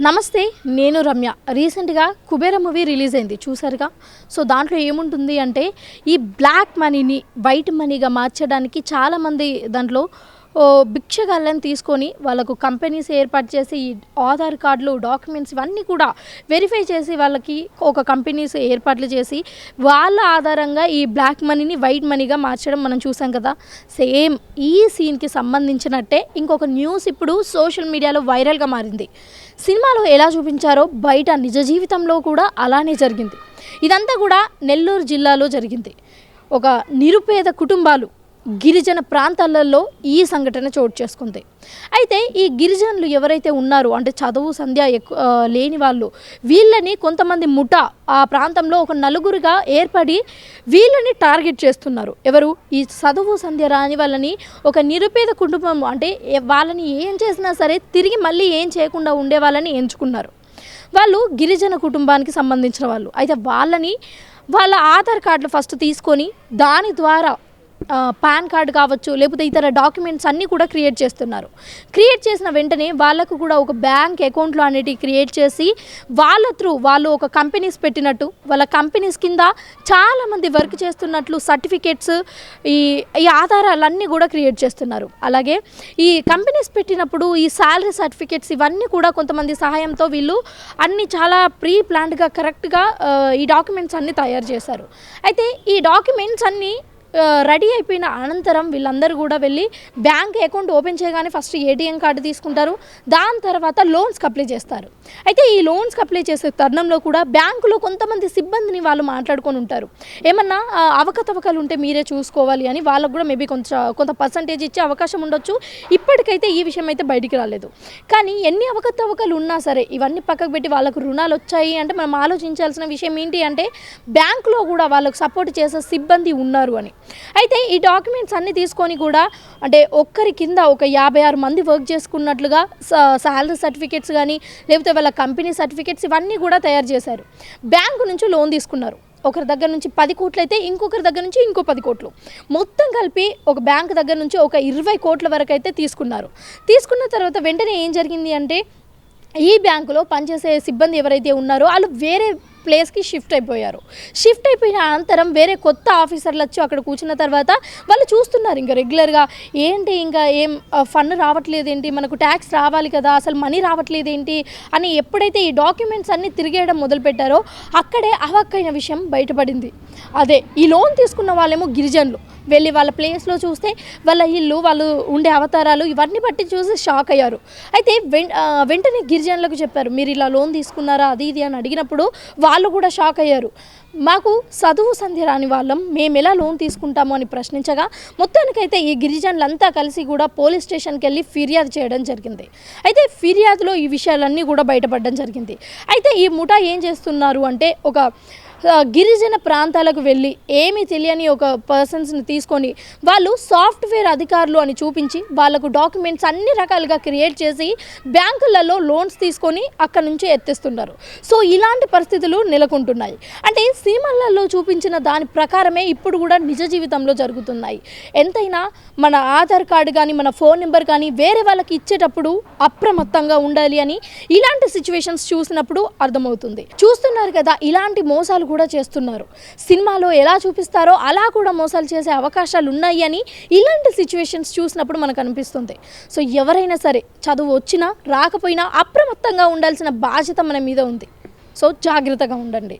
నమస్తే నేను రమ్య. రీసెంట్గా కుబేర మూవీ రిలీజ్ అయింది చూసారుగా సో దాంట్లో ఏముంటుంది అంటే ఈ బ్లాక్ మనీని వైట్ మనీగా మార్చడానికి చాలామంది దాంట్లో భిక్షగాళ్ళని తీసుకొని వాళ్ళకు కంపెనీస్ ఏర్పాటు చేసి ఈ ఆధార్ కార్డులు డాక్యుమెంట్స్ ఇవన్నీ కూడా వెరిఫై చేసి వాళ్ళకి ఒక కంపెనీస్ ఏర్పాట్లు చేసి వాళ్ళ ఆధారంగా ఈ బ్లాక్ మనీని వైట్ మనీగా మార్చడం మనం చూసాం కదా. సేమ్ ఈ సీన్కి సంబంధించినట్టే ఇంకొక న్యూస్ ఇప్పుడు సోషల్ మీడియాలో వైరల్గా మారింది. సినిమాలో ఎలా చూపించారో బయట నిజ జీవితంలో కూడా అలానే జరిగింది. ఇదంతా కూడా నెల్లూరు జిల్లాలో జరిగింది. ఒక నిరుపేద కుటుంబాలు గిరిజన ప్రాంతాలలో ఈ సంఘటన చోటు చేసుకుంది. అయితే ఈ గిరిజనులు ఎవరైతే ఉన్నారో అంటే చదువు సంధ్య ఎక్కువ లేని వాళ్ళు వీళ్ళని కొంతమంది ముఠ ఆ ప్రాంతంలో ఒక నలుగురుగా ఏర్పడి వీళ్ళని టార్గెట్ చేస్తున్నారు. ఎవరు? ఈ చదువు సంధ్య రాని వాళ్ళని ఒక నిరుపేద కుటుంబం అంటే వాళ్ళని ఏం చేసినా సరే తిరిగి మళ్ళీ ఏం చేయకుండా ఉండే వాళ్ళని ఎంచుకున్నారు. వాళ్ళు గిరిజన కుటుంబానికి సంబంధించిన వాళ్ళు. అయితే వాళ్ళని వాళ్ళ ఆధార్ కార్డులు ఫస్ట్ తీసుకొని దాని ద్వారా పాన్ కార్డు కావచ్చు లేకపోతే ఇతర డాక్యుమెంట్స్ అన్నీ కూడా క్రియేట్ చేస్తున్నారు. క్రియేట్ చేసిన వెంటనే వాళ్ళకు కూడా ఒక బ్యాంక్ అకౌంట్లు అనేటివి క్రియేట్ చేసి వాళ్ళ త్రూ వాళ్ళు ఒక కంపెనీస్ పెట్టినట్టు వాళ్ళ కంపెనీస్ కింద చాలామంది వర్క్ చేస్తున్నట్లు సర్టిఫికేట్స్ ఈ ఈ ఆధారాలన్నీ కూడా క్రియేట్ చేస్తున్నారు. అలాగే ఈ కంపెనీస్ పెట్టినప్పుడు ఈ శాలరీ సర్టిఫికేట్స్ ఇవన్నీ కూడా కొంతమంది సహాయంతో వీళ్ళు అన్ని చాలా ప్రీ ప్లాన్డ్గా కరెక్ట్గా ఈ డాక్యుమెంట్స్ అన్నీ తయారు చేశారు. అయితే ఈ డాక్యుమెంట్స్ అన్నీ రెడీ అయిపోయిన అనంతరం వీళ్ళందరూ కూడా వెళ్ళి బ్యాంక్ అకౌంట్ ఓపెన్ చేయగానే ఫస్ట్ ఏటీఎం కార్డు తీసుకుంటారు. దాని తర్వాత లోన్స్కి అప్లై చేస్తారు. అయితే ఈ లోన్స్కి అప్లై చేసే తరుణంలో కూడా బ్యాంకులో కొంతమంది సిబ్బందిని వాళ్ళు మాట్లాడుకొని ఉంటారు. ఏమన్నా అవకతవకలు ఉంటే మీరే చూసుకోవాలి అని వాళ్ళకు కూడా మేబీ కొంత కొంత పర్సంటేజ్ ఇచ్చే అవకాశం ఉండొచ్చు. ఇప్పటికైతే ఈ విషయం అయితే బయటికి రాలేదు. కానీ ఎన్ని అవకతవకలు ఉన్నా సరే ఇవన్నీ పక్కకు పెట్టి వాళ్ళకు రుణాలు వచ్చాయి అంటే మనం ఆలోచించాల్సిన విషయం ఏంటి అంటే బ్యాంకులో కూడా వాళ్ళకు సపోర్ట్ చేసే సిబ్బంది ఉన్నారు అని. అయితే ఈ డాక్యుమెంట్స్ అన్ని తీసుకొని కూడా అంటే ఒక్కరి కింద ఒక యాభై ఆరు మంది వర్క్ చేసుకున్నట్లుగా శాలరీ సర్టిఫికేట్స్ కానీ లేకపోతే వాళ్ళ కంపెనీ సర్టిఫికేట్స్ ఇవన్నీ కూడా తయారు చేశారు. బ్యాంకు నుంచి లోన్ తీసుకున్నారు. ఒకరి దగ్గర నుంచి పది కోట్లు అయితే ఇంకొకరి దగ్గర నుంచి ఇంకో పది కోట్లు. మొత్తం కలిపి ఒక బ్యాంక్ దగ్గర నుంచి ఒక ఇరవై కోట్ల వరకు అయితే తీసుకున్నారు. తీసుకున్న తర్వాత వెంటనే ఏం జరిగింది అంటే ఈ బ్యాంకులో పనిచేసే సిబ్బంది ఎవరైతే ఉన్నారో వాళ్ళు వేరే ప్లేస్కి షిఫ్ట్ అయిపోయారు. షిఫ్ట్ అయిపోయిన అనంతరం వేరే కొత్త ఆఫీసర్లు వచ్చి అక్కడ కూర్చున్న తర్వాత వాళ్ళు చూస్తున్నారు ఇంకా రెగ్యులర్గా. ఏంటి ఇంకా ఏం ఫండ్ రావట్లేదు ఏంటి మనకు ట్యాక్స్ రావాలి కదా అసలు మనీ రావట్లేదు ఏంటి అని ఎప్పుడైతే ఈ డాక్యుమెంట్స్ అన్నీ తిరిగేయడం మొదలుపెట్టారో అక్కడే అవాక్కైన విషయం బయటపడింది. అదే ఈ లోన్ తీసుకున్న వాళ్ళేమో గిరిజనులు. వెళ్ళి వాళ్ళ ప్లేస్లో చూస్తే వాళ్ళ ఇల్లు వాళ్ళు ఉండే అవతారాలు ఇవన్నీ బట్టి చూసి షాక్ అయ్యారు. అయితే వెం- వెంటనే గిరిజనులకు చెప్పారు మీరు ఇలా లోన్ తీసుకున్నారా? అది ఇది అని అడిగినప్పుడు వాళ్ళు కూడా షాక్ అయ్యారు. మాకు చదువు సంధి రాని వాళ్ళం మేము ఎలా లోన్ తీసుకుంటాము? అని ప్రశ్నించగా మొత్తానికైతే ఈ గిరిజనులంతా కలిసి కూడా పోలీస్ స్టేషన్కి వెళ్ళి ఫిర్యాదు చేయడం జరిగింది. అయితే ఫిర్యాదులో ఈ విషయాలన్నీ కూడా బయటపడడం జరిగింది. అయితే ఈ ముఠా ఏం చేస్తున్నారు అంటే ఒక గిరిజన ప్రాంతాలకు వెళ్ళి ఏమీ తెలియని ఒక పర్సన్స్ని తీసుకొని వాళ్ళు సాఫ్ట్వేర్ అధికారులు అని చూపించి వాళ్ళకు డాక్యుమెంట్స్ అన్ని రకాలుగా క్రియేట్ చేసి బ్యాంకులలో లోన్స్ తీసుకొని అక్కడ నుంచి ఎత్తేస్తున్నారు. సో ఇలాంటి పరిస్థితులు నెలకొంటున్నాయి. అంటే సినిమాలలో చూపించిన దాని ప్రకారమే ఇప్పుడు కూడా నిజ జీవితంలో జరుగుతున్నాయి. ఎంతైనా మన ఆధార్ కార్డు కానీ మన ఫోన్ నెంబర్ కానీ వేరే వాళ్ళకి ఇచ్చేటప్పుడు అప్రమత్తంగా ఉండాలి అని ఇలాంటి సిచ్యువేషన్స్ చూసినప్పుడు అర్థమవుతుంది. చూస్తున్నారు కదా ఇలాంటి మోసాలు కూడా చేస్తున్నారు. సినిమాలో ఎలా చూపిస్తారో అలా కూడా మోసాలు చేసే అవకాశాలు ఉన్నాయి అని ఇలాంటి సిచ్యువేషన్స్ చూసినప్పుడు మనకు అనిపిస్తుంది. సో ఎవరైనా సరే చదువు వచ్చినా రాకపోయినా అప్రమత్తంగా ఉండాల్సిన బాధ్యత మన మీద ఉంది. సో జాగ్రత్తగా ఉండండి.